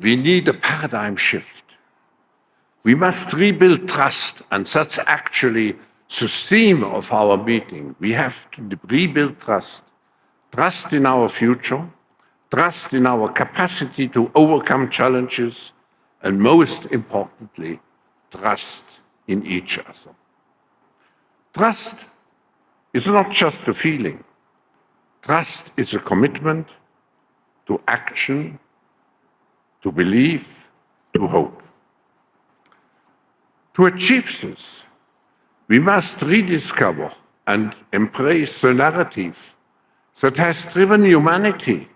we need a paradigm shift. We must rebuild trust, and that's actually the theme of our meeting. We have to rebuild trust. Trust in our future, trust in our capacity to overcome challenges, and most importantly, trust in each other. Trust is not just a feeling. Trust is a commitment to action, to belief, to hope. To achieve this, we must rediscover and embrace the narrative that has driven humanity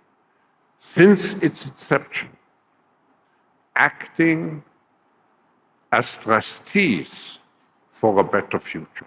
since its inception, acting as trustees for a better future.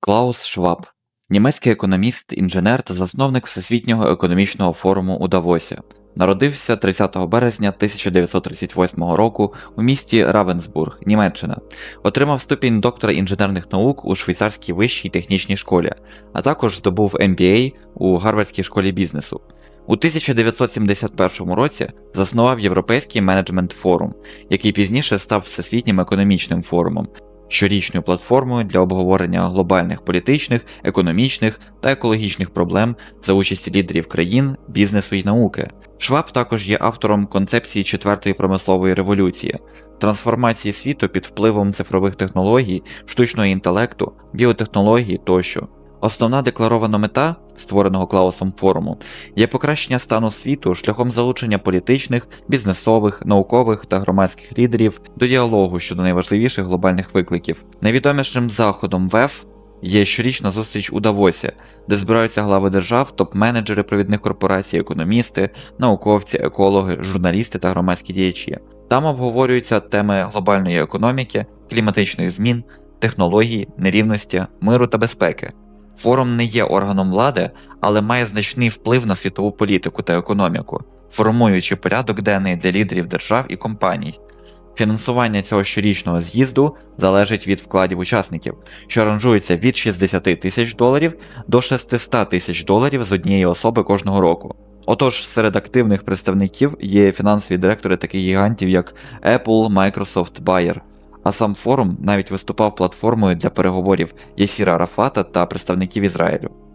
Клаус Шваб, німецький економіст, інженер та засновник Всесвітнього економічного форуму у Давосі. Народився 30 березня 1938 року у місті Равенсбург, Німеччина. Отримав ступінь доктора інженерних наук у швейцарській вищій технічній школі, а також здобув MBA у Гарвардській школі бізнесу. У 1971 році заснував Європейський менеджмент форум, який пізніше став Всесвітнім економічним форумом, щорічною платформою для обговорення глобальних політичних, економічних та екологічних проблем за участі лідерів країн, бізнесу і науки. Шваб також є автором концепції четвертої промислової революції, трансформації світу під впливом цифрових технологій, штучного інтелекту, біотехнологій тощо. Основна декларована мета, створеного Клаусом форуму, є покращення стану світу шляхом залучення політичних, бізнесових, наукових та громадських лідерів до діалогу щодо найважливіших глобальних викликів. Найвідомішим заходом ВЕФ є щорічна зустріч у Давосі, де збираються глави держав, топ-менеджери провідних корпорацій, економісти, науковці, екологи, журналісти та громадські діячі. Там обговорюються теми глобальної економіки, кліматичних змін, технологій, нерівності, миру та безпеки. Форум не є органом влади, але має значний вплив на світову політику та економіку, формуючи порядок денний для лідерів держав і компаній. Фінансування цього щорічного з'їзду залежить від вкладів учасників, що ранжується від 60 тисяч доларів до 600 тисяч доларів з однієї особи кожного року. Отож, серед активних представників є фінансові директори таких гігантів, як Apple, Microsoft, Bayer. А сам форум навіть виступав платформою для переговорів Єсіра Арафата та представників Ізраїлю.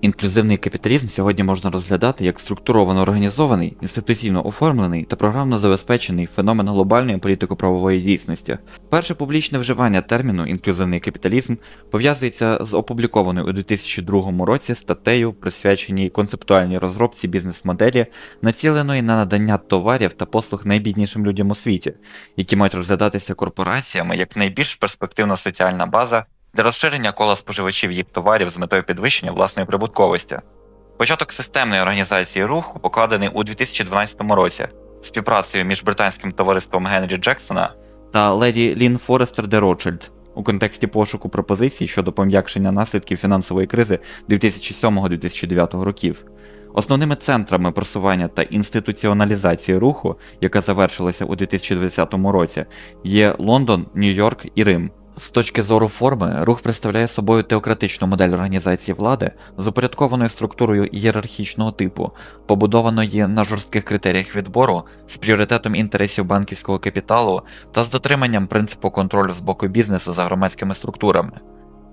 Інклюзивний капіталізм сьогодні можна розглядати як структуровано організований, інституційно оформлений та програмно забезпечений феномен глобальної політико-правової дійсності. Перше публічне вживання терміну інклюзивний капіталізм пов'язується з опублікованою у 2002 році статтею, присвяченій концептуальній розробці бізнес-моделі, націленої на надання товарів та послуг найбіднішим людям у світі, які мають розглядатися корпораціями як найбільш перспективна соціальна база для розширення кола споживачів їх товарів з метою підвищення власної прибутковості. Початок системної організації руху покладений у 2012 році співпрацею між британським товариством Генрі Джексона та леді Лін Форестер де Ротшильд у контексті пошуку пропозицій щодо пом'якшення наслідків фінансової кризи 2007-2009 років. Основними центрами просування та інституціоналізації руху, яка завершилася у 2020 році, є Лондон, Нью-Йорк і Рим. З точки зору форми, рух представляє собою теократичну модель організації влади з упорядкованою структурою ієрархічного типу, побудованої на жорстких критеріях відбору з пріоритетом інтересів банківського капіталу та з дотриманням принципу контролю з боку бізнесу за громадськими структурами.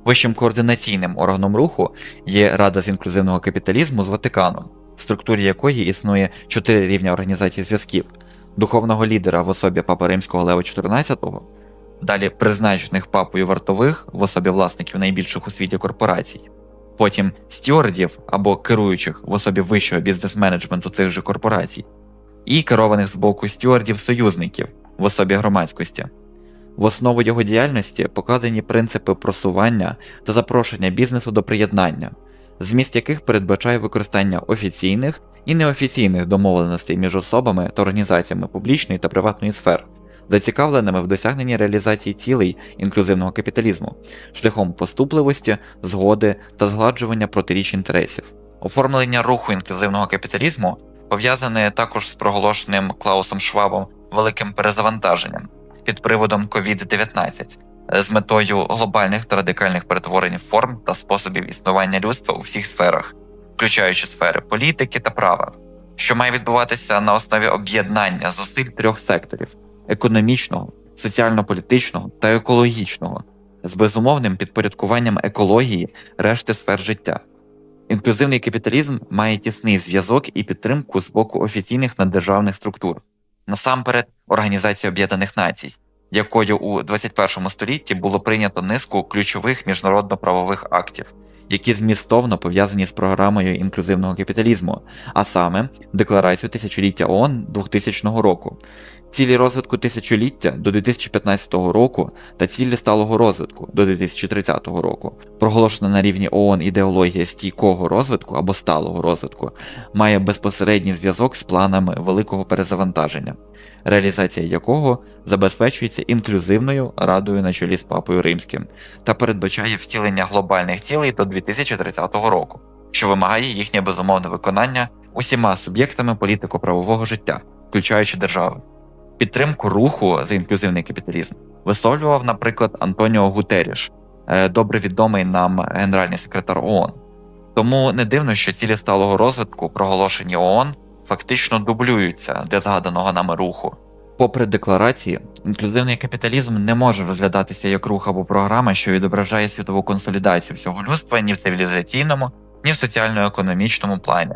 Вищим координаційним органом руху є Рада з інклюзивного капіталізму з Ватиканом, в структурі якої існує чотири рівня організації зв'язків: духовного лідера в особі Папи Римського Лева XIV, далі призначених папою вартових в особі власників найбільших у світі корпорацій, потім стюардів або керуючих в особі вищого бізнес-менеджменту цих же корпорацій, і керованих з боку стюардів союзників в особі громадськості. В основу його діяльності покладені принципи просування та запрошення бізнесу до приєднання, зміст яких передбачає використання офіційних і неофіційних домовленостей між особами та організаціями публічної та приватної сфер, зацікавленими в досягненні реалізації цілей інклюзивного капіталізму, шляхом поступливості, згоди та згладжування протиріч інтересів. Оформлення руху інклюзивного капіталізму пов'язане також з проголошеним Клаусом Швабом великим перезавантаженням під приводом COVID-19 з метою глобальних та радикальних перетворень форм та способів існування людства у всіх сферах, включаючи сфери політики та права. що має відбуватися на основі об'єднання зусиль трьох секторів: економічного, соціально-політичного та екологічного, з безумовним підпорядкуванням екології решти сфер життя. Інклюзивний капіталізм має тісний зв'язок і підтримку з боку офіційних наддержавних структур, насамперед Організація Об'єднаних Націй, якою у 21 столітті було прийнято низку ключових міжнародно-правових актів, які змістовно пов'язані з програмою інклюзивного капіталізму, а саме Декларацію тисячоліття ООН 2000 року, цілі розвитку тисячоліття до 2015 року та цілі сталого розвитку до 2030 року. Проголошена на рівні ООН ідеологія стійкого розвитку або сталого розвитку має безпосередній зв'язок з планами великого перезавантаження, реалізація якого забезпечується інклюзивною радою на чолі з папою римським та передбачає втілення глобальних цілей до 2030 року, що вимагає їхнє безумовне виконання усіма суб'єктами політико-правового життя, включаючи держави. Підтримку руху за інклюзивний капіталізм висловлював, наприклад, Антоніо Гутеріш, е, добре відомий нам генеральний секретар ООН. Тому не дивно, що цілі сталого розвитку, проголошені ООН, фактично дублюються для згаданого нами руху. Попри декларації, інклюзивний капіталізм не може розглядатися як рух або програма, що відображає світову консолідацію всього людства ні в цивілізаційному, ні в соціально-економічному плані,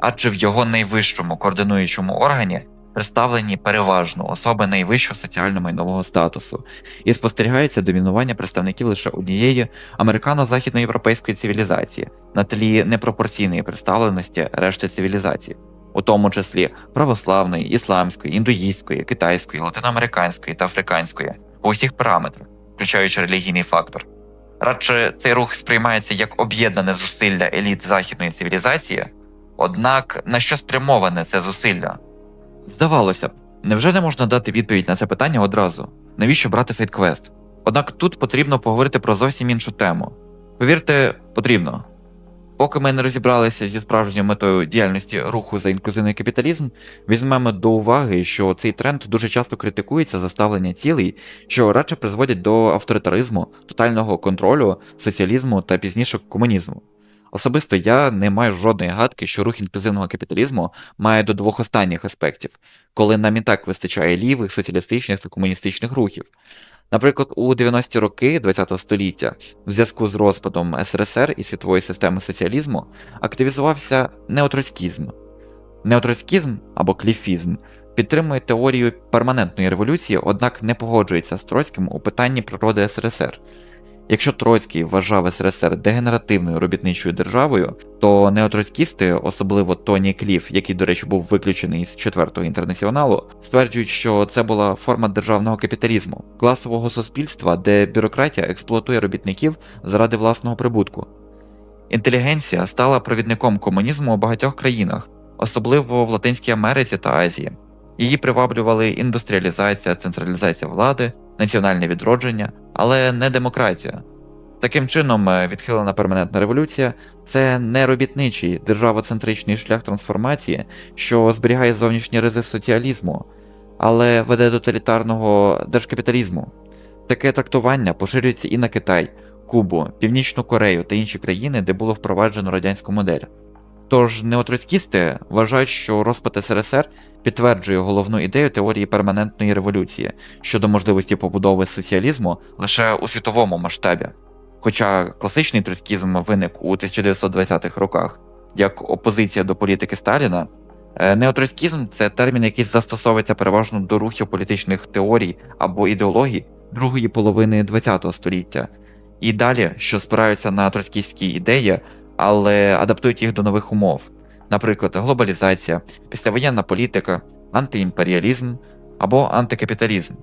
адже в його найвищому координуючому органі представлені переважно особи найвищого соціально-майнового статусу, і спостерігається домінування представників лише однієї американо-західноєвропейської цивілізації на тлі непропорційної представленості решти цивілізації, у тому числі православної, ісламської, індуїстської, китайської, латиноамериканської та африканської, по усіх параметрах, включаючи релігійний фактор. Радше цей рух сприймається як об'єднане зусилля еліт західної цивілізації, однак на що спрямоване це зусилля? Здавалося б, невже не можна дати відповідь на це питання одразу? Навіщо брати сайт-квест? Однак тут потрібно поговорити про зовсім іншу тему. Повірте, потрібно. Поки ми не розібралися зі справжньою метою діяльності руху за інклюзивний капіталізм, візьмемо до уваги, що цей тренд дуже часто критикується за ставлення цілей, що радше призводять до авторитаризму, тотального контролю, соціалізму та пізніше комунізму. Особисто я не маю жодної гадки, що рух інклюзивного капіталізму має до двох останніх аспектів, коли нам і так вистачає лівих, соціалістичних та комуністичних рухів. Наприклад, у 90-ті роки ХХ століття, в зв'язку з розпадом СРСР і світової системи соціалізму, активізувався неотроцькізм. Неотроцькізм або кліфізм підтримує теорію перманентної революції, однак не погоджується з Троцьким у питанні природи СРСР. Якщо Троцький вважав СРСР дегенеративною робітничою державою, то неотроцькісти, особливо Тоні Кліф, який, до речі, був виключений з четвертого інтернаціоналу, стверджують, що це була форма державного капіталізму, класового суспільства, де бюрократія експлуатує робітників заради власного прибутку. Інтелігенція стала провідником комунізму у багатьох країнах, особливо в Латинській Америці та Азії. Її приваблювали індустріалізація, централізація влади, національне відродження, але не демократія. Таким чином, е, відхилена перманентна революція це не робітничий державоцентричний шлях трансформації, що зберігає зовнішні ризи соціалізму, але веде до тоталітарного держкапіталізму. Таке трактування поширюється і на Китай, Кубу, Північну Корею та інші країни, де було впроваджено радянську модель. Тож неотроцькісти вважають, що розпад СРСР підтверджує головну ідею теорії перманентної революції щодо можливості побудови соціалізму лише у світовому масштабі. Хоча класичний троцькізм виник у 1920-х роках як опозиція до політики Сталіна, е, неотроцькізм це термін, який застосовується переважно до рухів політичних теорій або ідеологій другої половини ХХ століття, і далі, що спираються на троцькістські ідеї, але адаптують їх до нових умов, наприклад, глобалізація, післявоєнна політика, антиімперіалізм або антикапіталізм.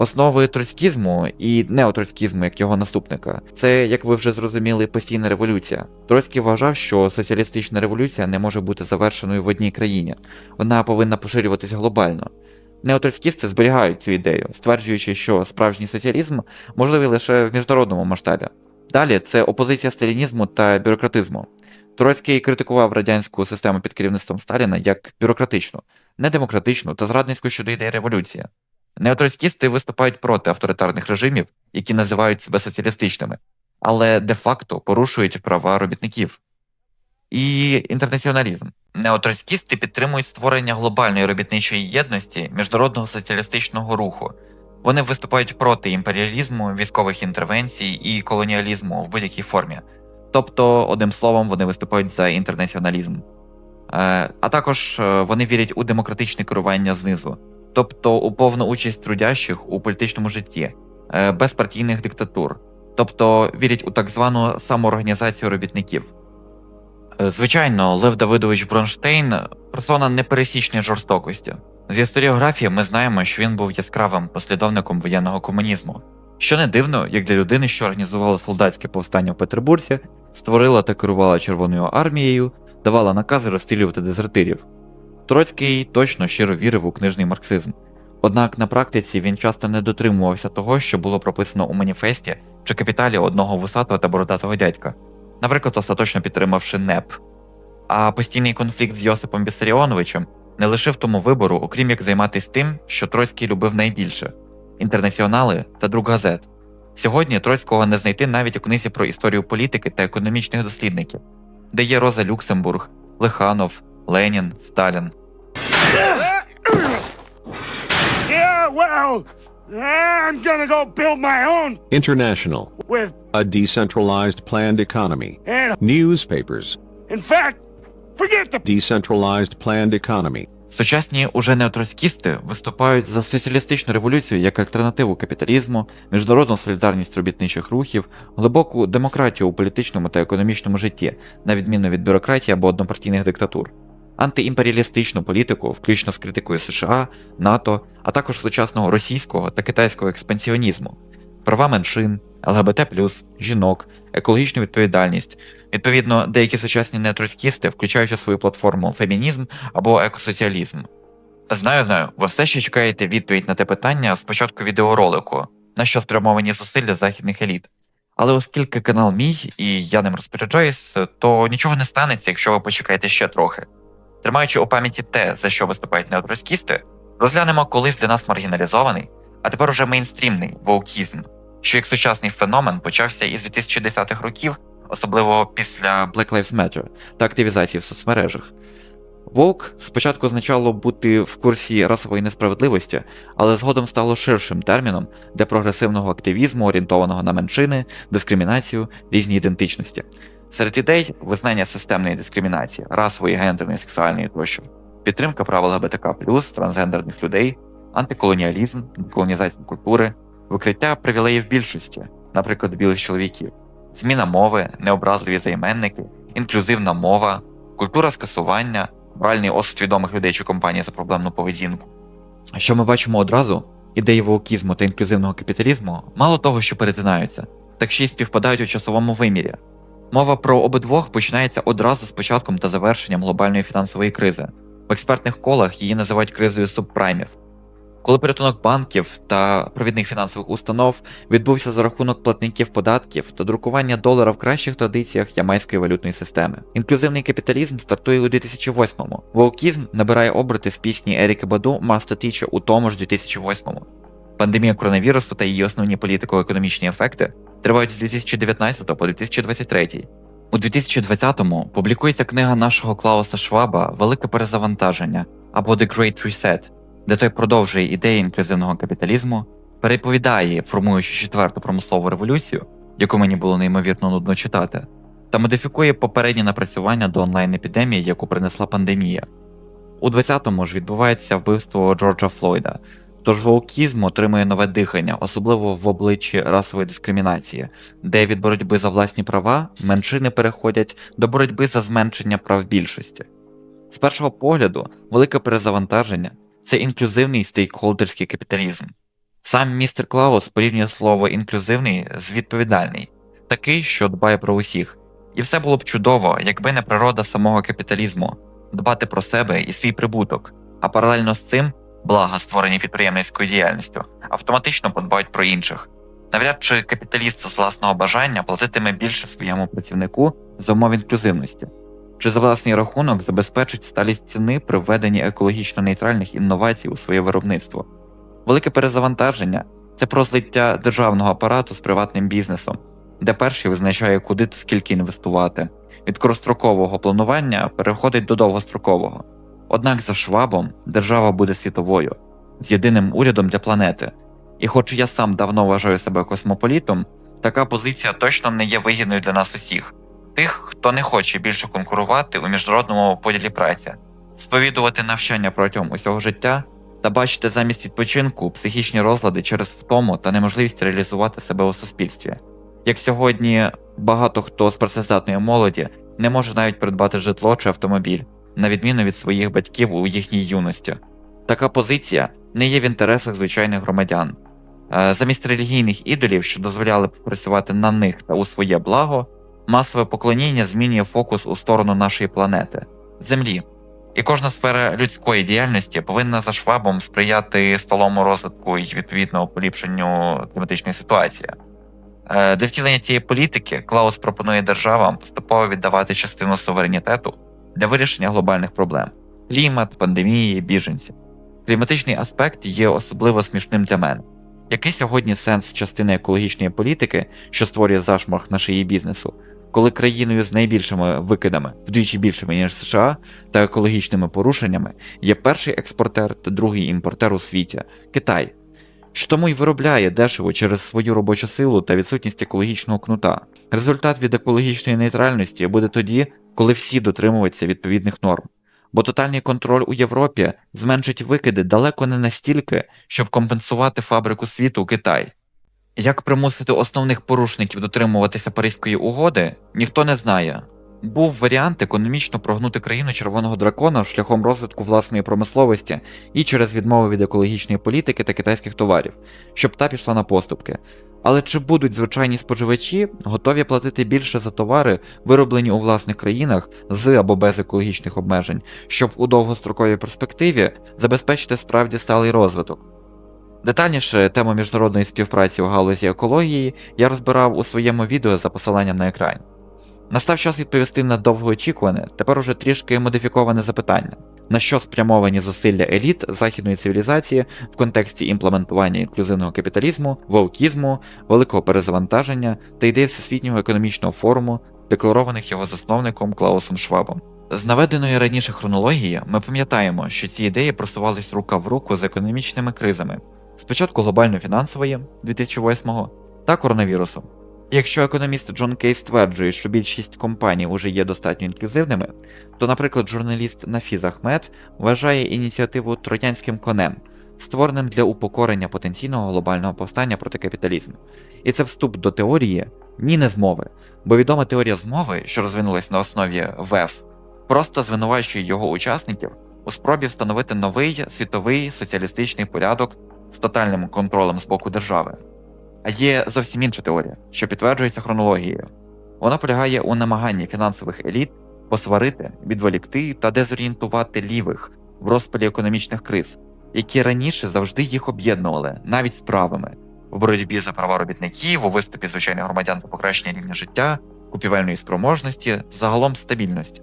Основи троцькізму і неотроцькізму, як його наступника, це, як ви вже зрозуміли, постійна революція. Троцький вважав, що соціалістична революція не може бути завершеною в одній країні, вона повинна поширюватися глобально. Неотроцькісти зберігають цю ідею, стверджуючи, що справжній соціалізм можливий лише в міжнародному масштабі. Далі це опозиція сталінізму та бюрократизму. Троцький критикував радянську систему під керівництвом Сталіна як бюрократичну, недемократичну та зрадницьку щодо ідеї революції. Неотроцькісти виступають проти авторитарних режимів, які називають себе соціалістичними, але де-факто порушують права робітників. І інтернаціоналізм. Неотроцькісти підтримують створення глобальної робітничої єдності міжнародного соціалістичного руху. Вони виступають проти імперіалізму, військових інтервенцій і колоніалізму в будь-якій формі. Тобто, одним словом, вони виступають за інтернаціоналізм. Е, а також е, вони вірять у демократичне керування знизу, тобто у повну участь трудящих у політичному житті, е, без партійних диктатур, тобто вірять у так звану самоорганізацію робітників. Звичайно, Лев Давидович Бронштейн персона непересічної жорстокості. З історіографії ми знаємо, що він був яскравим послідовником воєнного комунізму. Що не дивно, як для людини, що організувала солдатське повстання в Петербурзі, створила та керувала Червоною армією, давала накази розстрілювати дезертирів. Троцький точно щиро вірив у книжний марксизм. Однак на практиці він часто не дотримувався того, що було прописано у маніфесті чи капіталі одного вусатого та бородатого дядька, наприклад, остаточно підтримавши НЕП. А постійний конфлікт з Йосипом Вісаріоновичем не лишив тому вибору, окрім як займатися тим, що Троцький любив найбільше інтернаціонали та друк газет. Сьогодні Троцького не знайти навіть у книзі про історію політики та економічних дослідників, де є Роза Люксембург, Лиханов, Ленін, Сталін. Yeah, well, I'm gonna go build my own International, with, a decentralized planned economy. and Newspapers, in fact, decentralized planned economy. Сучасні уже неотроцькісти виступають за соціалістичну революцію як альтернативу капіталізму, міжнародну солідарність робітничих рухів, глибоку демократію у політичному та економічному житті, на відміну від бюрократії або однопартійних диктатур, антиімперіалістичну політику, включно з критикою США, НАТО, а також сучасного російського та китайського експансіонізму, права меншин, ЛГБТ, жінок, екологічну відповідальність. Відповідно, деякі сучасні неотроцькісти включають у свою платформу фемінізм або екосоціалізм. Знаю, знаю, ви все ще чекаєте відповідь на те питання з початку відеоролику, на що спрямовані зусилля західних еліт. Але оскільки канал мій і я ним розпоряджаюсь, то нічого не станеться, якщо ви почекаєте ще трохи. Тримаючи у пам'яті те, за що виступають неотроцькісти, розглянемо колись для нас маргіналізований, а тепер уже мейнстрімний воукізм, що як сучасний феномен почався із 2010-х років, особливо після Black Lives Matter та активізації в соцмережах. Вовк спочатку означало бути в курсі расової несправедливості, але згодом стало ширшим терміном для прогресивного активізму, орієнтованого на меншини, дискримінацію, різні ідентичності. Серед ідей визнання системної дискримінації, расової, гендерної, сексуальної тощо, підтримка прав ЛГБТК, трансгендерних людей, антиколоніалізм, колонізація культури, викриття привілеїв більшості, наприклад, білих чоловіків, зміна мови, необразливі займенники, інклюзивна мова, культура скасування, моральний осуд відомих людей чи компаній за проблемну поведінку. Що ми бачимо одразу, ідеї воукізму та інклюзивного капіталізму мало того, що перетинаються, так ще й співпадають у часовому вимірі. Мова про обидвох починається одразу з початком та завершенням глобальної фінансової кризи. В експертних колах її називають кризою субпраймів. Коли порятунок банків та провідних фінансових установ відбувся за рахунок платників податків та друкування долара в кращих традиціях ямайської валютної системи. Інклюзивний капіталізм стартує у 2008-му. Воукізм набирає оберти з пісні Еріки Баду Master Teacher у тому ж 2008-му. Пандемія коронавірусу та її основні політико-економічні ефекти тривають з 2019 по 2023. У 2020-му публікується книга нашого Клауса Шваба Велике перезавантаження або The Great Reset, де той продовжує ідеї інклюзивного капіталізму, переповідає, формуючи четверту промислову революцію, яку мені було неймовірно нудно читати, та модифікує попередні напрацювання до онлайн-епідемії, яку принесла пандемія. У 20-му ж відбувається вбивство Джорджа Флойда, тож воукізм отримує нове дихання, особливо в обличчі расової дискримінації, де від боротьби за власні права меншини переходять до боротьби за зменшення прав більшості. З першого погляду, велике перезавантаження це інклюзивний стейкхолдерський капіталізм. Сам містер Клаус порівнює слово інклюзивний з відповідальний, такий, що дбає про усіх. І все було б чудово, якби не природа самого капіталізму дбати про себе і свій прибуток, а паралельно з цим блага, створені підприємницькою діяльністю, автоматично подбають про інших. Навряд чи капіталіст з власного бажання платитиме більше своєму працівнику за умов інклюзивності, чи за власний рахунок забезпечить сталість ціни при введенні екологічно нейтральних інновацій у своє виробництво. Велике перезавантаження це про злиття державного апарату з приватним бізнесом, де перший визначає, куди та скільки інвестувати. Від короткострокового планування переходить до довгострокового. Однак за Швабом держава буде світовою, з єдиним урядом для планети. І хоч я сам давно вважаю себе космополітом, така позиція точно не є вигідною для нас усіх, тих, хто не хоче більше конкурувати у міжнародному поділі праці, сповідувати навчання протягом усього життя та бачити замість відпочинку психічні розлади через втому та неможливість реалізувати себе у суспільстві. Як сьогодні багато хто з працездатної молоді не може навіть придбати житло чи автомобіль, на відміну від своїх батьків у їхній юності. Така позиція не є в інтересах звичайних громадян. Е, Замість релігійних ідолів, що дозволяли працювати на них та у своє благо, масове поклоніння змінює фокус у сторону нашої планети Землі. І кожна сфера людської діяльності повинна за швабом сприяти сталому розвитку і відповідно поліпшенню кліматичної ситуації. Е, Для втілення цієї політики Клаус пропонує державам поступово віддавати частину суверенітету для вирішення глобальних проблем: клімат, пандемії, біженці. Кліматичний аспект є особливо смішним для мене. Який сьогодні сенс частини екологічної політики, що створює зашморг на шиї бізнесу, коли країною з найбільшими викидами, вдвічі більшими ніж США, та екологічними порушеннями є перший експортер та другий імпортер у світі Китай, що тому й виробляє дешево через свою робочу силу та відсутність екологічного кнута. Результат від екологічної нейтральності буде тоді, коли всі дотримуються відповідних норм. Бо тотальний контроль у Європі зменшить викиди далеко не настільки, щоб компенсувати фабрику світу Китай. Як примусити основних порушників дотримуватися Паризької угоди, ніхто не знає. Був варіант економічно прогнути країну червоного дракона шляхом розвитку власної промисловості і через відмову від екологічної політики та китайських товарів, щоб та пішла на поступки. Але чи будуть звичайні споживачі готові платити більше за товари, вироблені у власних країнах з або без екологічних обмежень, щоб у довгостроковій перспективі забезпечити справді сталий розвиток? Детальніше тему міжнародної співпраці у галузі екології я розбирав у своєму відео за посиланням на екрані. Настав час відповісти на довгоочікуване, тепер уже трішки модифіковане запитання, на що спрямовані зусилля еліт західної цивілізації в контексті імплементування інклюзивного капіталізму, вовкізму, великого перезавантаження та ідеї Всесвітнього економічного форуму, декларованих його засновником Клаусом Швабом. З наведеної раніше хронології ми пам'ятаємо, що ці ідеї просувались рука в руку з економічними кризами, спочатку глобально-фінансової 2008 та коронавірусом. Якщо економіст Джон Кей стверджує, що більшість компаній уже є достатньо інклюзивними, то, наприклад, журналіст Нафіз Ахмед вважає ініціативу троянським конем, створеним для упокорення потенційного глобального повстання проти капіталізму. І це вступ до теорії ні не змови, бо відома теорія змови, що розвинулась на основі ВЕФ, просто звинувачує його учасників у спробі встановити новий світовий соціалістичний порядок з тотальним контролем з боку держави. А є зовсім інша теорія, що підтверджується хронологією. Вона полягає у намаганні фінансових еліт посварити, відволікти та дезорієнтувати лівих в розпалі економічних криз, які раніше завжди їх об'єднували, навіть справами, в боротьбі за права робітників, у виступі звичайних громадян за покращення рівня життя, купівельної спроможності, загалом стабільності.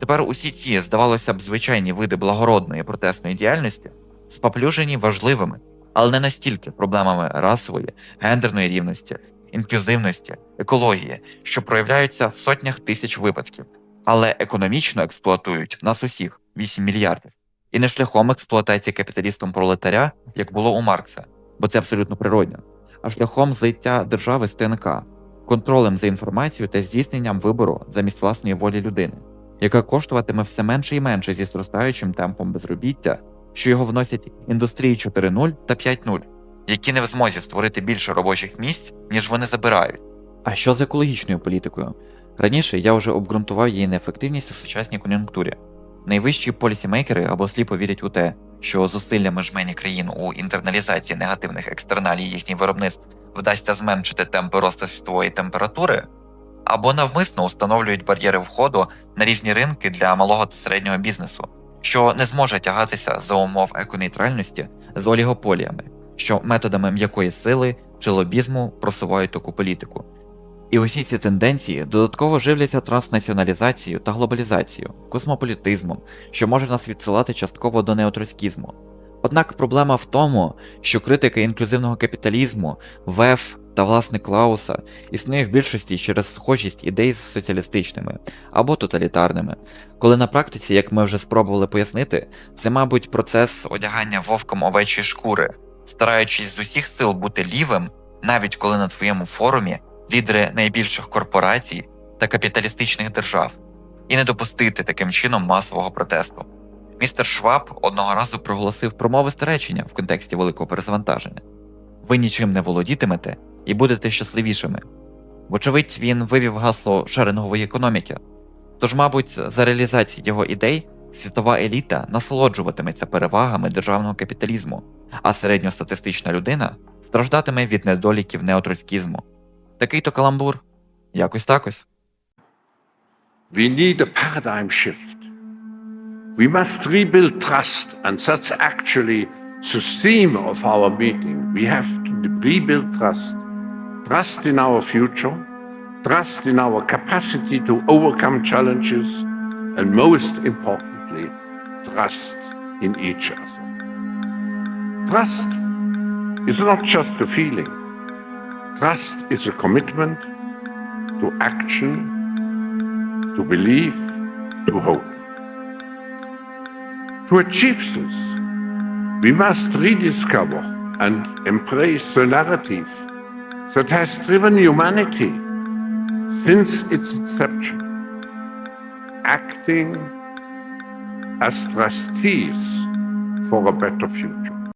Тепер усі ці, здавалося б, звичайні види благородної протестної діяльності споплюжені важливими, але не настільки проблемами расової, гендерної рівності, інклюзивності, екології, що проявляються в сотнях тисяч випадків, але економічно експлуатують нас усіх 8 мільярдів, і не шляхом експлуатації капіталістом пролетаря, як було у Маркса, бо це абсолютно природньо, а шляхом злиття держави з ТНК, контролем за інформацією та здійсненням вибору замість власної волі людини, яка коштуватиме все менше і менше зі зростаючим темпом безробіття, що його вносять індустрії 4.0 та 5.0, які не в змозі створити більше робочих місць, ніж вони забирають. А що з екологічною політикою? Раніше я вже обґрунтував її неефективність у сучасній кон'юнктурі. Найвищі полісімейкери або сліпо вірять у те, що зусиллями жмені країн у інтерналізації негативних екстерналій їхніх виробництв вдасться зменшити темпи росту світової температури, або навмисно установлюють бар'єри входу на різні ринки для малого та середнього бізнесу, що не зможе тягатися за умов еконейтральності з олігополіями, що методами м'якої сили чи лобізму просувають таку політику. І усі ці тенденції додатково живляться транснаціоналізацією та глобалізацією, космополітизмом, що може нас відсилати частково до неотроцькізму. Однак проблема в тому, що критики інклюзивного капіталізму, ВЕФ та власне Клауса існує в більшості через схожість ідей з соціалістичними або тоталітарними, коли на практиці, як ми вже спробували пояснити, це, мабуть, процес одягання вовком овечої шкури, стараючись з усіх сил бути лівим, навіть коли на твоєму форумі лідери найбільших корпорацій та капіталістичних держав, і не допустити таким чином масового протесту. Містер Шваб одного разу проголосив промовисте речення в контексті великого перезавантаження. Ви нічим не володітимете і будете щасливішими. Вочевидь, він вивів гасло шерингової економіки. Тож, мабуть, за реалізації його ідей світова еліта насолоджуватиметься перевагами державного капіталізму, а середньостатистична людина страждатиме від недоліків неотроцькізму. Такий то каламбур. Якось такось. We need a paradigm shift. We must rebuild trust, and that's actually the theme of our meeting. We have to rebuild trust. Trust in our future, trust in our capacity to overcome challenges, and most importantly, trust in each other. Trust is not just a feeling, trust is a commitment to action to belief, to hope. To achieve this, we must rediscover and embrace the narrative that has driven humanity since its inception, acting as trustees for a better future.